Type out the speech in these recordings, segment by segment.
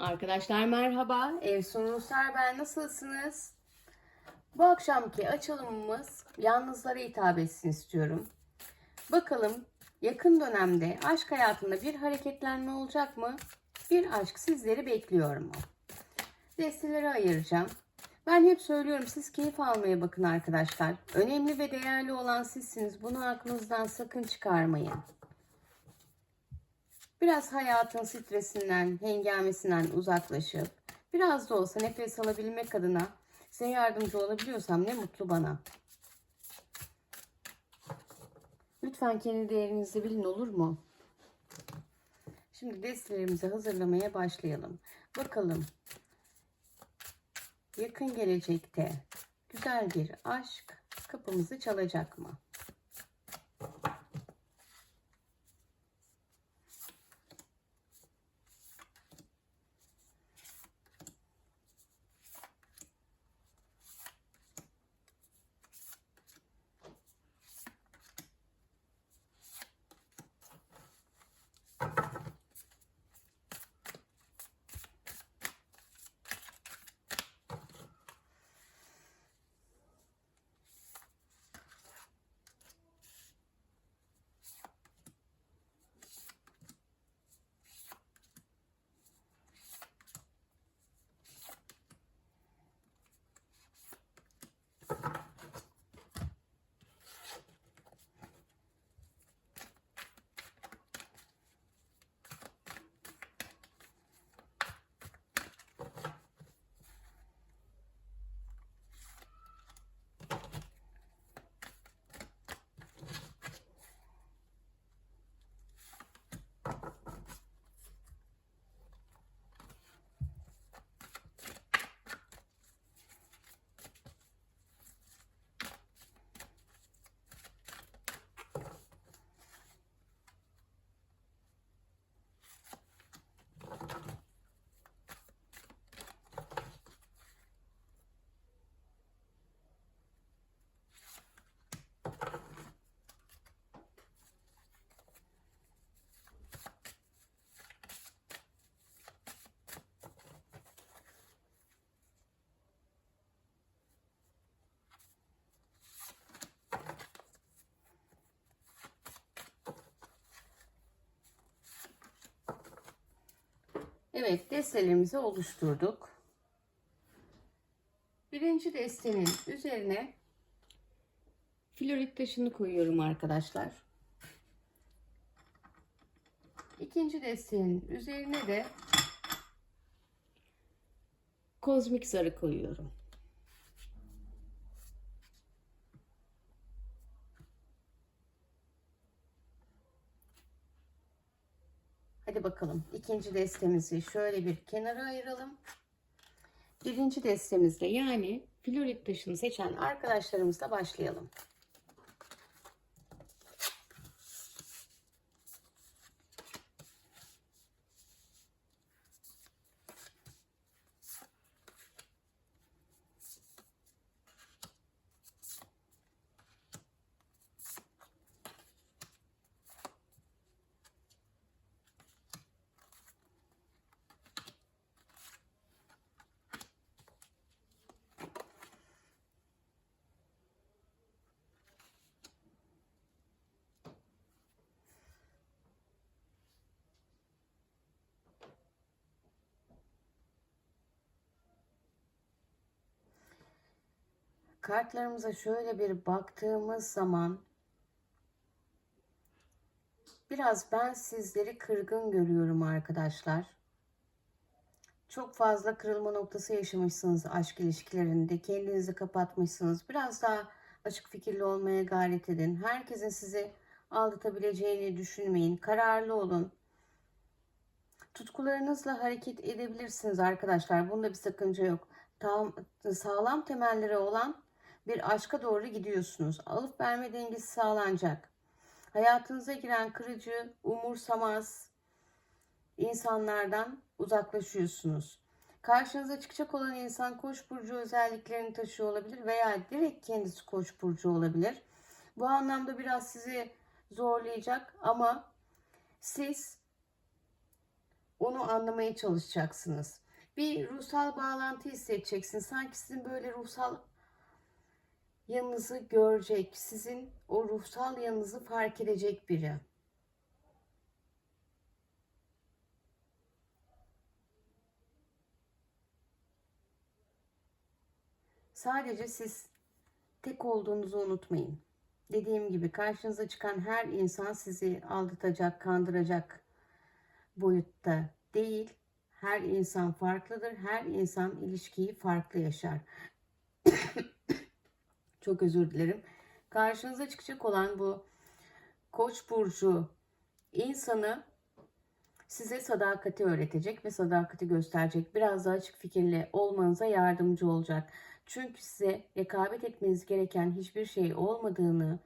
Arkadaşlar merhaba. Evsun Ruslar ben nasılsınız? Bu akşamki açılımımız yalnızlara hitap etsin istiyorum. Bakalım yakın dönemde aşk hayatında bir hareketlenme olacak mı? Bir aşk sizleri bekliyor mu? Desteleri ayıracağım. Ben hep söylüyorum siz keyif almaya bakın arkadaşlar. Önemli ve değerli olan sizsiniz. Bunu aklınızdan sakın çıkarmayın. Biraz hayatın stresinden, hengamesinden uzaklaşıp biraz da olsa nefes alabilmek adına size yardımcı olabiliyorsam ne mutlu bana. Lütfen kendi değerinizi bilin olur mu? Şimdi destelerimizi hazırlamaya başlayalım. Bakalım yakın gelecekte güzel bir aşk kapımızı çalacak mı? Evet destelerimizi oluşturduk. Birinci destenin üzerine florit taşını koyuyorum arkadaşlar. İkinci destenin üzerine de kozmik zarı koyuyorum. Hadi bakalım ikinci destemizi şöyle bir kenara ayıralım. Birinci destemizde yani florit taşını seçen arkadaşlarımızla başlayalım. Kartlarımıza şöyle bir baktığımız zaman biraz ben sizleri kırgın görüyorum arkadaşlar. Çok fazla kırılma noktası yaşamışsınız aşk ilişkilerinde. Kendinizi kapatmışsınız. Biraz daha açık fikirli olmaya gayret edin. Herkesin sizi aldatabileceğini düşünmeyin. Kararlı olun. Tutkularınızla hareket edebilirsiniz arkadaşlar. Bunda bir sakınca yok. Tam, sağlam temelleri olan bir aşka doğru gidiyorsunuz. Alıp verme dengesi sağlanacak. Hayatınıza giren kırıcı, umursamaz insanlardan uzaklaşıyorsunuz. Karşınıza çıkacak olan insan koç burcu özelliklerini taşıyor olabilir veya direkt kendisi koç burcu olabilir. Bu anlamda biraz sizi zorlayacak ama siz Onu anlamaya çalışacaksınız. Bir ruhsal bağlantı hissedeceksiniz. Sanki sizin böyle ruhsal yanınızı görecek, sizin o ruhsal yanınızı fark edecek biri. Sadece siz tek olduğunuzu unutmayın. Dediğim gibi karşınıza çıkan her insan sizi aldatacak, kandıracak boyutta değil. Her insan farklıdır. Her insan ilişkiyi farklı yaşar. Çok özür dilerim. Karşınıza çıkacak olan bu Koç burcu insanı size sadakati öğretecek ve sadakati gösterecek. Biraz daha açık fikirli olmanıza yardımcı olacak. Çünkü size rekabet etmeniz gereken hiçbir şey olmadığını,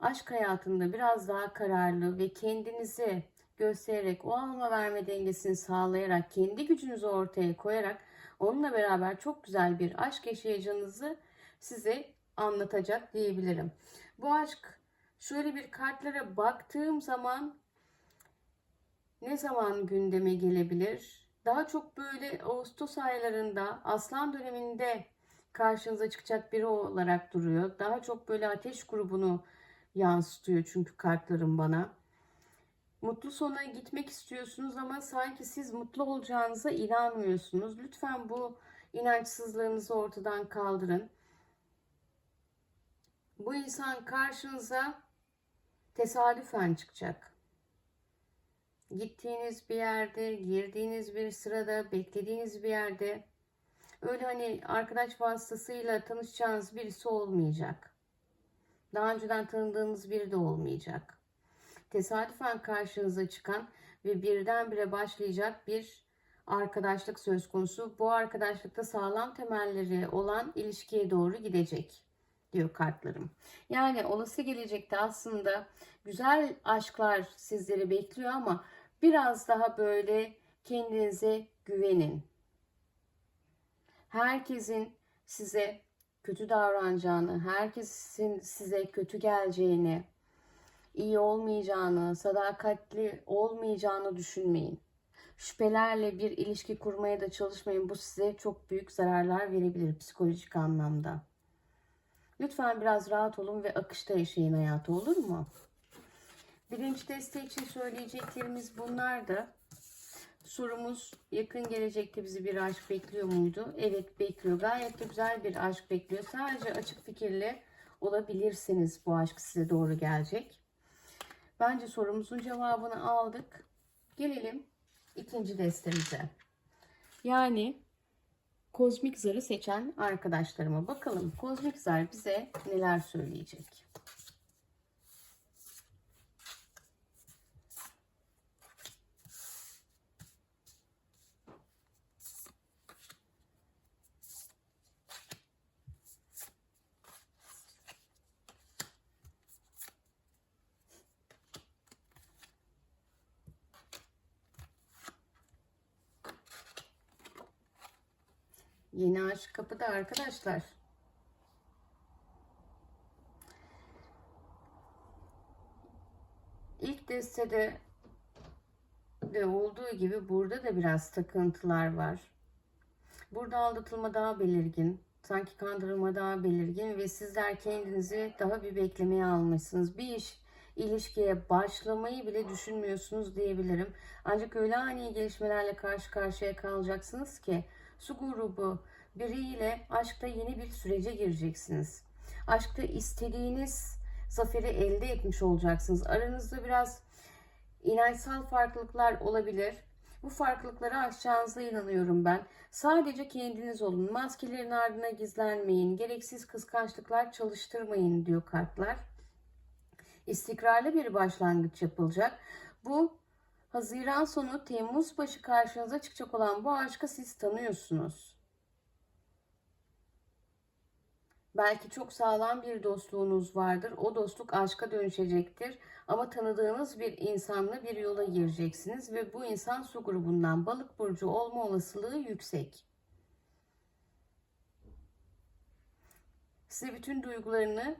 aşk hayatında biraz daha kararlı ve kendinizi göstererek, o alma verme dengesini sağlayarak, kendi gücünüzü ortaya koyarak onunla beraber çok güzel bir aşk yaşayacağınızı size anlatacak diyebilirim. Bu aşk şöyle bir kartlara baktığım zaman ne zaman gündeme gelebilir? Daha çok böyle Ağustos aylarında, Aslan döneminde karşınıza çıkacak biri olarak duruyor. Daha çok böyle ateş grubunu yansıtıyor çünkü kartlarım bana. Mutlu sona gitmek istiyorsunuz ama sanki siz mutlu olacağınıza inanmıyorsunuz. Lütfen bu inançsızlığınızı ortadan kaldırın. Bu insan karşınıza tesadüfen çıkacak. Gittiğiniz bir yerde, girdiğiniz bir sırada, beklediğiniz bir yerde öyle hani arkadaş vasıtasıyla tanışacağınız birisi olmayacak. Daha önceden tanıdığınız biri de olmayacak. Tesadüfen karşınıza çıkan ve birdenbire başlayacak bir arkadaşlık söz konusu. Bu arkadaşlıkta sağlam temelleri olan ilişkiye doğru gidecek diyor kartlarım. Yani olası gelecekte aslında güzel aşklar sizleri bekliyor ama biraz daha böyle kendinize güvenin. Herkesin size kötü davranacağını, herkesin size kötü geleceğini, iyi olmayacağını, sadakatli olmayacağını düşünmeyin. Şüphelerle bir ilişki kurmaya da çalışmayın. Bu size çok büyük zararlar verebilir psikolojik anlamda. Lütfen biraz rahat olun ve akışta yaşayın hayatı olur mu? Birinci deste için söyleyeceklerimiz bunlardı. Sorumuz yakın gelecekte bizi bir aşk bekliyor muydu? Evet bekliyor. Gayet de güzel bir aşk bekliyor. Sadece açık fikirli olabilirsiniz bu aşk size doğru gelecek. Bence sorumuzun cevabını aldık. Gelelim ikinci destemize. Yani kozmik zarı seçen arkadaşlarıma bakalım. Kozmik zar bize neler söyleyecek? Yeni aşk kapıda arkadaşlar. İlk destede de olduğu gibi burada da biraz takıntılar var. Burada aldatılma daha belirgin. Sanki kandırılma daha belirgin ve sizler kendinizi daha bir beklemeye almışsınız. Bir iş ilişkiye başlamayı bile düşünmüyorsunuz diyebilirim. Ancak öyle ani gelişmelerle karşı karşıya kalacaksınız ki su grubu biriyle aşkta yeni bir sürece gireceksiniz. Aşkta istediğiniz zaferi elde etmiş olacaksınız. Aranızda biraz inançsal farklılıklar olabilir. Bu farklılıkları aşacağınıza inanıyorum ben. Sadece kendiniz olun. Maskelerin ardına gizlenmeyin. Gereksiz kıskançlıklar çalıştırmayın diyor kartlar. İstikrarlı bir başlangıç yapılacak. Bu Haziran sonu Temmuz başı karşınıza çıkacak olan bu aşkı siz tanıyorsunuz. Belki çok sağlam bir dostluğunuz vardır. O dostluk aşka dönüşecektir. Ama tanıdığınız bir insanla bir yola gireceksiniz ve bu insan su grubundan balık burcu olma olasılığı yüksek. Size bütün duygularını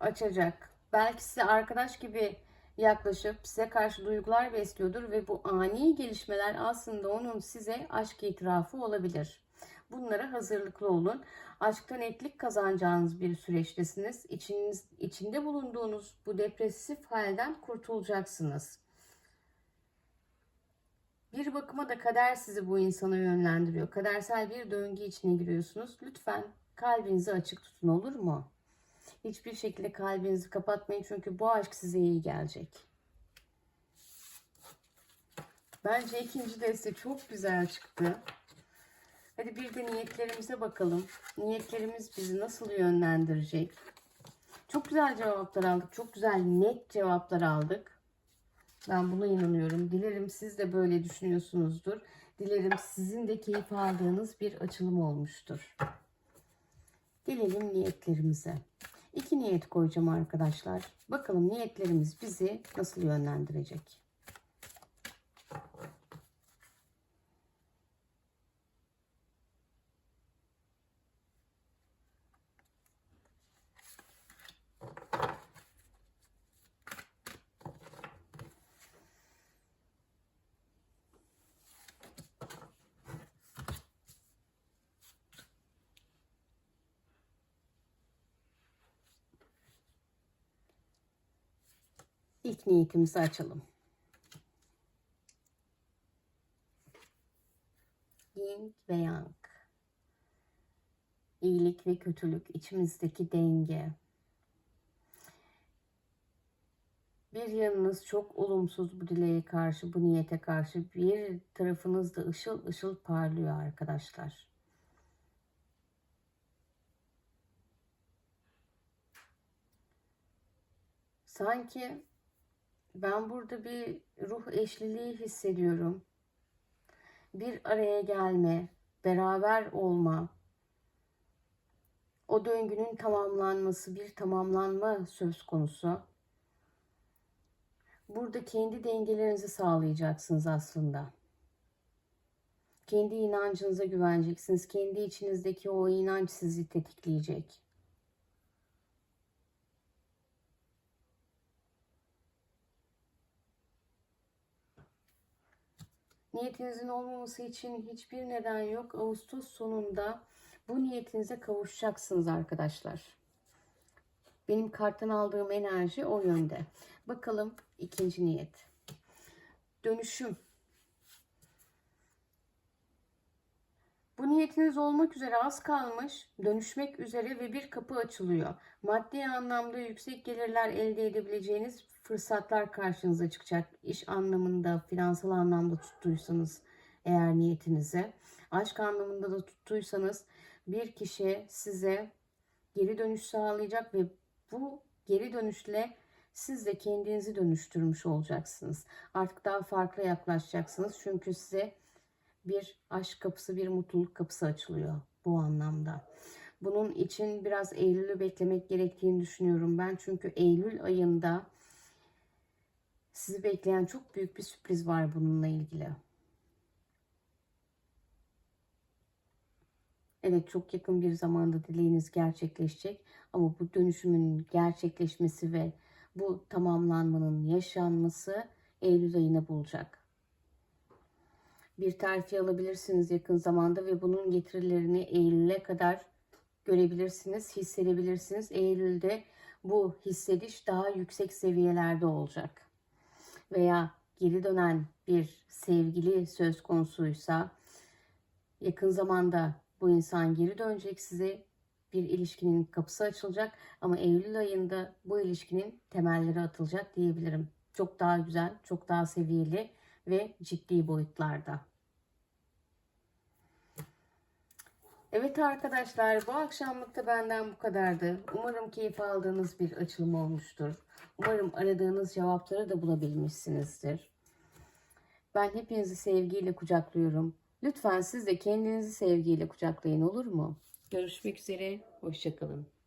açacak. Belki size arkadaş gibi yaklaşıp size karşı duygular besliyordur ve bu ani gelişmeler aslında onun size aşk itirafı olabilir. Bunlara hazırlıklı olun. Aşkta netlik kazanacağınız bir süreçtesiniz. İçiniz, içinde bulunduğunuz bu depresif halden kurtulacaksınız. Bir bakıma da kader sizi bu insana yönlendiriyor. Kadersel bir döngü içine giriyorsunuz. Lütfen kalbinizi açık tutun olur mu? Hiçbir şekilde kalbinizi kapatmayın çünkü bu aşk size iyi gelecek. Bence ikinci deste çok güzel çıktı. Hadi bir de niyetlerimize bakalım. Niyetlerimiz bizi nasıl yönlendirecek? Çok güzel cevaplar aldık. Çok güzel net cevaplar aldık. Ben buna inanıyorum. Dilerim siz de böyle düşünüyorsunuzdur. Dilerim sizin de keyif aldığınız bir açılım olmuştur. Gelelim niyetlerimize. İki niyet koyacağım arkadaşlar. Bakalım niyetlerimiz bizi nasıl yönlendirecek? İlk niyetimizi açalım. Yin ve Yang. İyilik ve kötülük, içimizdeki denge. Bir yanınız çok olumsuz bu dileğe karşı, bu niyete karşı. Bir tarafınız da ışıl ışıl parlıyor arkadaşlar. Sanki ben burada bir ruh eşliliği hissediyorum. Bir araya gelme, beraber olma, o döngünün tamamlanması, bir tamamlanma söz konusu. Burada kendi dengelerinizi sağlayacaksınız aslında. Kendi inancınıza güveneceksiniz. Kendi içinizdeki o inanç sizi tetikleyecek. Niyetinizin olmaması için hiçbir neden yok. Ağustos sonunda bu niyetinize kavuşacaksınız arkadaşlar. Benim karttan aldığım enerji o yönde. Bakalım ikinci niyet. Dönüşüm. Bu niyetiniz olmak üzere az kalmış, dönüşmek üzere ve bir kapı açılıyor. Maddi anlamda yüksek gelirler elde edebileceğiniz fırsatlar karşınıza çıkacak. İş anlamında, finansal anlamda tuttuysanız eğer niyetinize, aşk anlamında da tuttuysanız bir kişi size geri dönüş sağlayacak ve bu geri dönüşle siz de kendinizi dönüştürmüş olacaksınız. Artık daha farklı yaklaşacaksınız. Çünkü size bir aşk kapısı, bir mutluluk kapısı açılıyor bu anlamda. Bunun için biraz Eylül'ü beklemek gerektiğini düşünüyorum ben. Çünkü Eylül ayında sizi bekleyen çok büyük bir sürpriz var bununla ilgili. Evet çok yakın bir zamanda dileğiniz gerçekleşecek ama bu dönüşümün gerçekleşmesi ve bu tamamlanmanın yaşanması Eylül ayını bulacak. Bir terfi alabilirsiniz yakın zamanda ve bunun getirilerini Eylül'e kadar görebilirsiniz, hissedebilirsiniz. Eylül'de bu hissediş daha yüksek seviyelerde olacak. Veya geri dönen bir sevgili söz konusuysa yakın zamanda bu insan geri dönecek size bir ilişkinin kapısı açılacak ama Eylül ayında bu ilişkinin temelleri atılacak diyebilirim. Çok daha güzel, çok daha seviyeli ve ciddi boyutlarda. Evet arkadaşlar bu akşamlık da benden bu kadardı. Umarım keyif aldığınız bir açılım olmuştur. Umarım aradığınız cevapları da bulabilmişsinizdir. Ben hepinizi sevgiyle kucaklıyorum. Lütfen siz de kendinizi sevgiyle kucaklayın olur mu? Görüşmek üzere. Hoşçakalın.